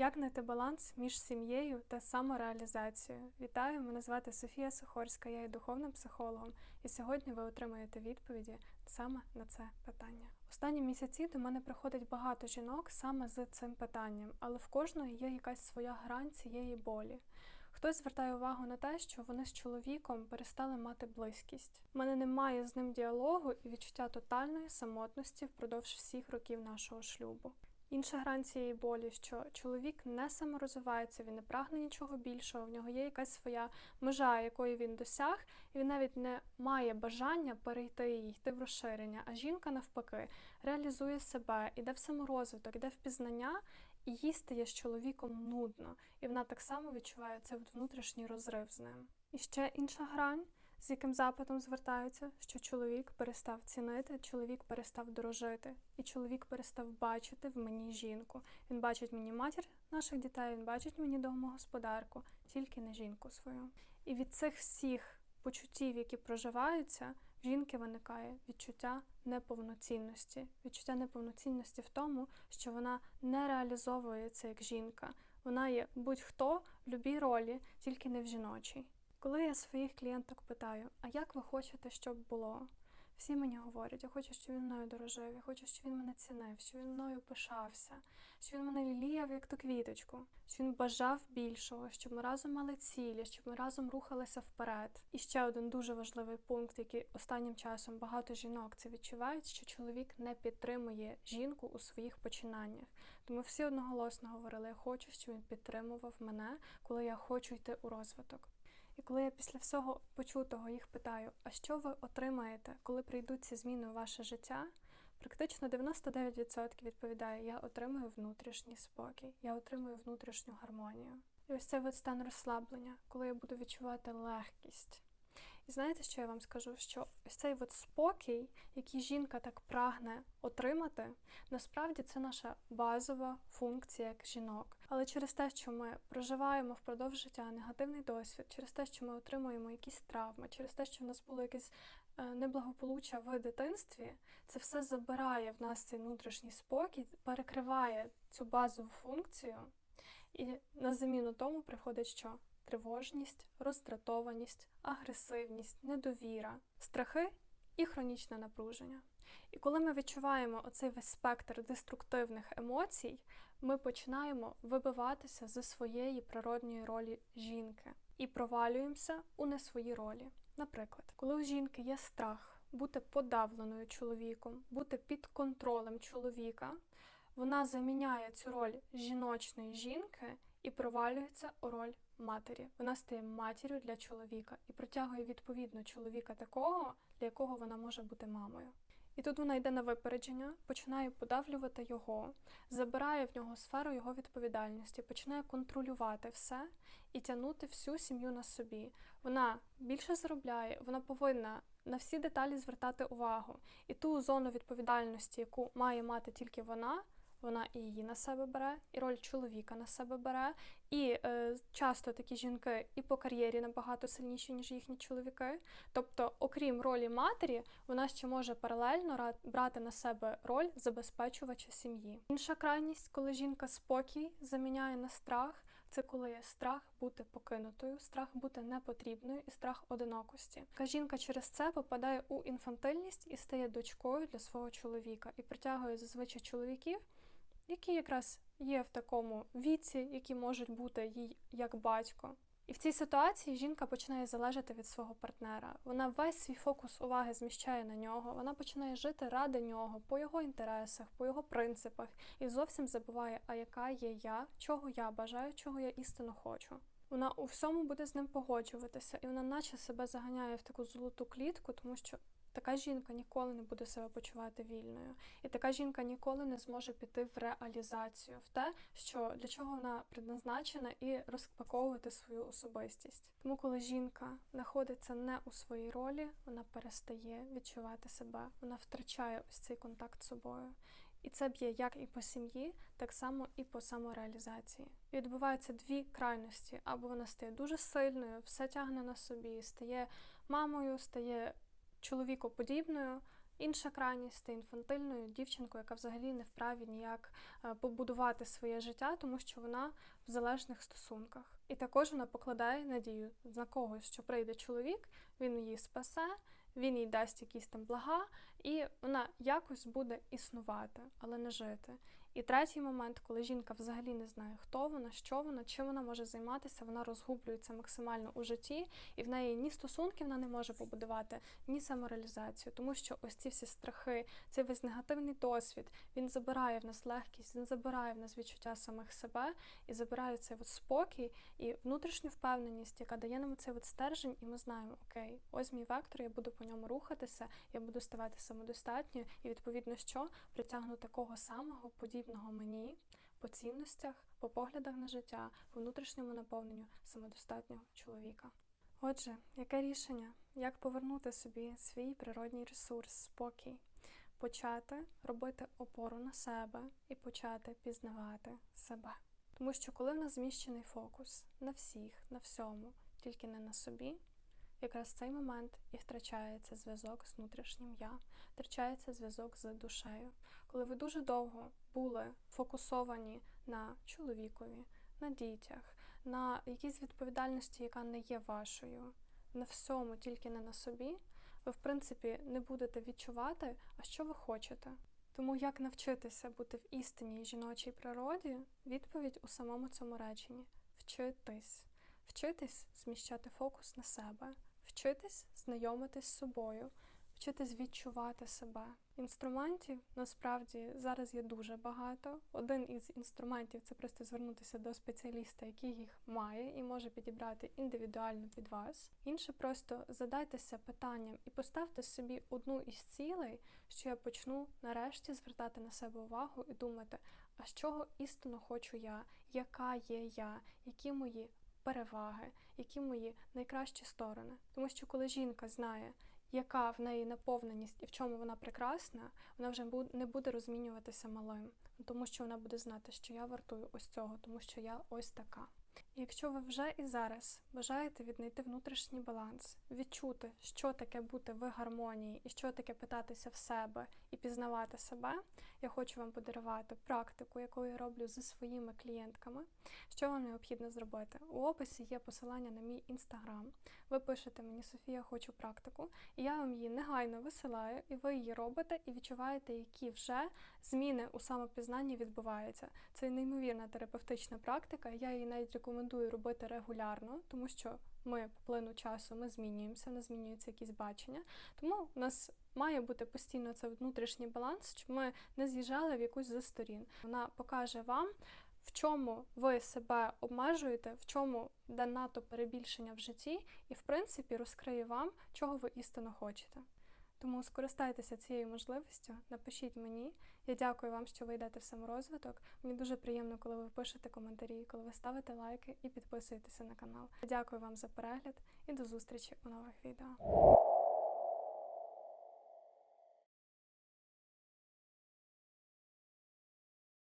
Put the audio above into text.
Як знайти баланс між сім'єю та самореалізацією? Вітаю! Мене звати Софія Сухорська, я є духовним психологом, і сьогодні ви отримаєте відповіді саме на це питання. Останні місяці до мене приходить багато жінок саме з цим питанням, але в кожної є якась своя грань цієї болі. Хтось звертає увагу на те, що вони з чоловіком перестали мати близькість. У мене немає з ним діалогу і відчуття тотальної самотності впродовж всіх років нашого шлюбу. Інша грань цієї болі, що чоловік не саморозвивається, він не прагне нічого більшого, в нього є якась своя межа, якої він досяг, і він навіть не має бажання перейти її, йти в розширення. А жінка, навпаки, реалізує себе, іде в саморозвиток, іде в пізнання, і їй стає з чоловіком нудно, і вона так само відчуває цей внутрішній розрив з ним. І ще інша грань з яким запитом звертаються, що чоловік перестав цінити, чоловік перестав дорожити, і чоловік перестав бачити в мені жінку. Він бачить мені матір наших дітей, він бачить мені домогосподарку, тільки не жінку свою. І від цих всіх почуттів, які проживаються, в жінки виникає відчуття неповноцінності, відчуття неповноцінності в тому, що вона не реалізовується як жінка. Вона є будь-хто в любій ролі, тільки не в жіночій. Коли я своїх клієнток питаю, а як ви хочете, щоб було? Всі мені говорять, я хочу, щоб він мною дорожив, я хочу, щоб він мене цінив, щоб він мною пишався, щоб він мене ліліяв, як ту квіточку, щоб він бажав більшого, щоб ми разом мали цілі, щоб ми разом рухалися вперед. І ще один дуже важливий пункт, який останнім часом багато жінок це відчувають, що чоловік не підтримує жінку у своїх починаннях. Тому всі одноголосно говорили: я хочу, щоб він підтримував мене, коли я хочу йти у розвиток. І коли я після всього почутого їх питаю, а що ви отримаєте, коли прийдуть ці зміни у ваше життя, практично 99% відповідає: я отримую внутрішній спокій, я отримую внутрішню гармонію. І ось цей стан розслаблення, коли я буду відчувати легкість. І знаєте, що я вам скажу? Що ось цей от спокій, який жінка так прагне отримати, насправді це наша базова функція як жінок. Але через те, що ми проживаємо впродовж життя негативний досвід, через те, що ми отримуємо якісь травми, через те, що в нас було якесь е, неблагополуччя в дитинстві, це все забирає в нас цей внутрішній спокій, перекриває цю базову функцію, і на заміну тому приходить що? тривожність, роздратованість, агресивність, недовіра, страхи і хронічне напруження. І коли ми відчуваємо оцей весь спектр деструктивних емоцій, ми починаємо вибиватися зі своєї природньої ролі жінки і провалюємося у не свої ролі. Наприклад, коли у жінки є страх бути подавленою чоловіком, бути під контролем чоловіка, вона заміняє цю роль жіночної жінки і провалюється у роль матері. Вона стає матір'ю для чоловіка і притягує відповідно чоловіка такого, для якого вона може бути мамою. І тут вона йде на випередження, починає подавлювати його, забирає в нього сферу його відповідальності, починає контролювати все і тягнути всю сім'ю на собі. Вона більше заробляє, вона повинна на всі деталі звертати увагу. І ту зону відповідальності, яку має мати тільки вона вона і її на себе бере, і роль чоловіка на себе бере. І е, часто такі жінки і по кар'єрі набагато сильніші, ніж їхні чоловіки. Тобто, окрім ролі матері, вона ще може паралельно брати на себе роль забезпечувача сім'ї. Інша крайність, коли жінка спокій заміняє на страх, це коли є страх бути покинутою, страх бути непотрібною і страх одинокості. Така жінка через це попадає у інфантильність і стає дочкою для свого чоловіка і притягує зазвичай чоловіків які якраз є в такому віці, які можуть бути їй як батько. І в цій ситуації жінка починає залежати від свого партнера. Вона весь свій фокус уваги зміщає на нього, вона починає жити ради нього, по його інтересах, по його принципах, і зовсім забуває, а яка є я, чого я бажаю, чого я істинно хочу. Вона у всьому буде з ним погоджуватися, і вона наче себе заганяє в таку золоту клітку, тому що Така жінка ніколи не буде себе почувати вільною, і така жінка ніколи не зможе піти в реалізацію, в те, що для чого вона предназначена, і розпаковувати свою особистість. Тому, коли жінка знаходиться не у своїй ролі, вона перестає відчувати себе, вона втрачає ось цей контакт з собою. І це б'є як і по сім'ї, так само і по самореалізації. І відбуваються дві крайності: або вона стає дуже сильною, все тягне на собі, стає мамою, стає чоловікоподібною, Інша крайність інфантильною дівчинкою, яка взагалі не вправі ніяк е, побудувати своє життя, тому що вона в залежних стосунках. І також вона покладає надію на когось, що прийде чоловік, він її спасе, він їй дасть якісь там блага, і вона якось буде існувати, але не жити. І третій момент, коли жінка взагалі не знає, хто вона, що вона, чим вона може займатися, вона розгублюється максимально у житті, і в неї ні стосунки вона не може побудувати, ні самореалізацію, тому що ось ці всі страхи, цей весь негативний досвід, він забирає в нас легкість, він забирає в нас відчуття самих себе і забирає цей от спокій і внутрішню впевненість, яка дає нам цей от стержень, і ми знаємо, окей, ось мій вектор, я буду по ньому рухатися, я буду ставати самодостатньою, і відповідно що притягну такого самого подібного мені по цінностях, по поглядах на життя, по внутрішньому наповненню самодостатнього чоловіка. Отже, яке рішення? Як повернути собі свій природній ресурс, спокій, почати робити опору на себе і почати пізнавати себе. Тому що коли в нас зміщений фокус на всіх, на всьому, тільки не на собі, якраз в цей момент і втрачається зв'язок з внутрішнім я, втрачається зв'язок з душею. Коли ви дуже довго були фокусовані на чоловікові, на дітях, на якійсь відповідальності, яка не є вашою, на всьому, тільки не на собі, ви, в принципі, не будете відчувати, а що ви хочете. Тому як навчитися бути в істинній жіночій природі, відповідь у самому цьому реченні вчитись, вчитись зміщати фокус на себе, вчитись знайомитись з собою, вчитись відчувати себе. Інструментів насправді зараз є дуже багато. Один із інструментів це просто звернутися до спеціаліста, який їх має і може підібрати індивідуально під вас. Інше просто задайтеся питанням і поставте собі одну із цілей, що я почну нарешті звертати на себе увагу і думати, а з чого істинно хочу я, яка є я, які мої переваги, які мої найкращі сторони. Тому що коли жінка знає, яка в неї наповненість і в чому вона прекрасна, вона вже не буде розмінюватися малим, тому що вона буде знати, що я вартую ось цього, тому що я ось така. Якщо ви вже і зараз бажаєте віднайти внутрішній баланс, відчути, що таке бути в гармонії і що таке питатися в себе і пізнавати себе, я хочу вам подарувати практику, яку я роблю зі своїми клієнтками. Що вам необхідно зробити? У описі є посилання на мій інстаграм. Ви пишете мені Софія, хочу практику, і я вам її негайно висилаю, і ви її робите і відчуваєте, які вже зміни у самопізнанні відбуваються. Це неймовірна терапевтична практика. Я її навіть рекомендую робити регулярно, тому що ми по плину часу ми змінюємося, не змінюються якісь бачення. Тому у нас має бути постійно це внутрішній баланс, щоб ми не з'їжджали в якусь зі сторін. Вона покаже вам. В чому ви себе обмежуєте, в чому йде НАТО перебільшення в житті, і, в принципі, розкриє вам, чого ви істинно хочете. Тому скористайтеся цією можливістю, напишіть мені. Я дякую вам, що ви йдете в саморозвиток. Мені дуже приємно, коли ви пишете коментарі, коли ви ставите лайки і підписуєтеся на канал. Дякую вам за перегляд і до зустрічі у нових відео.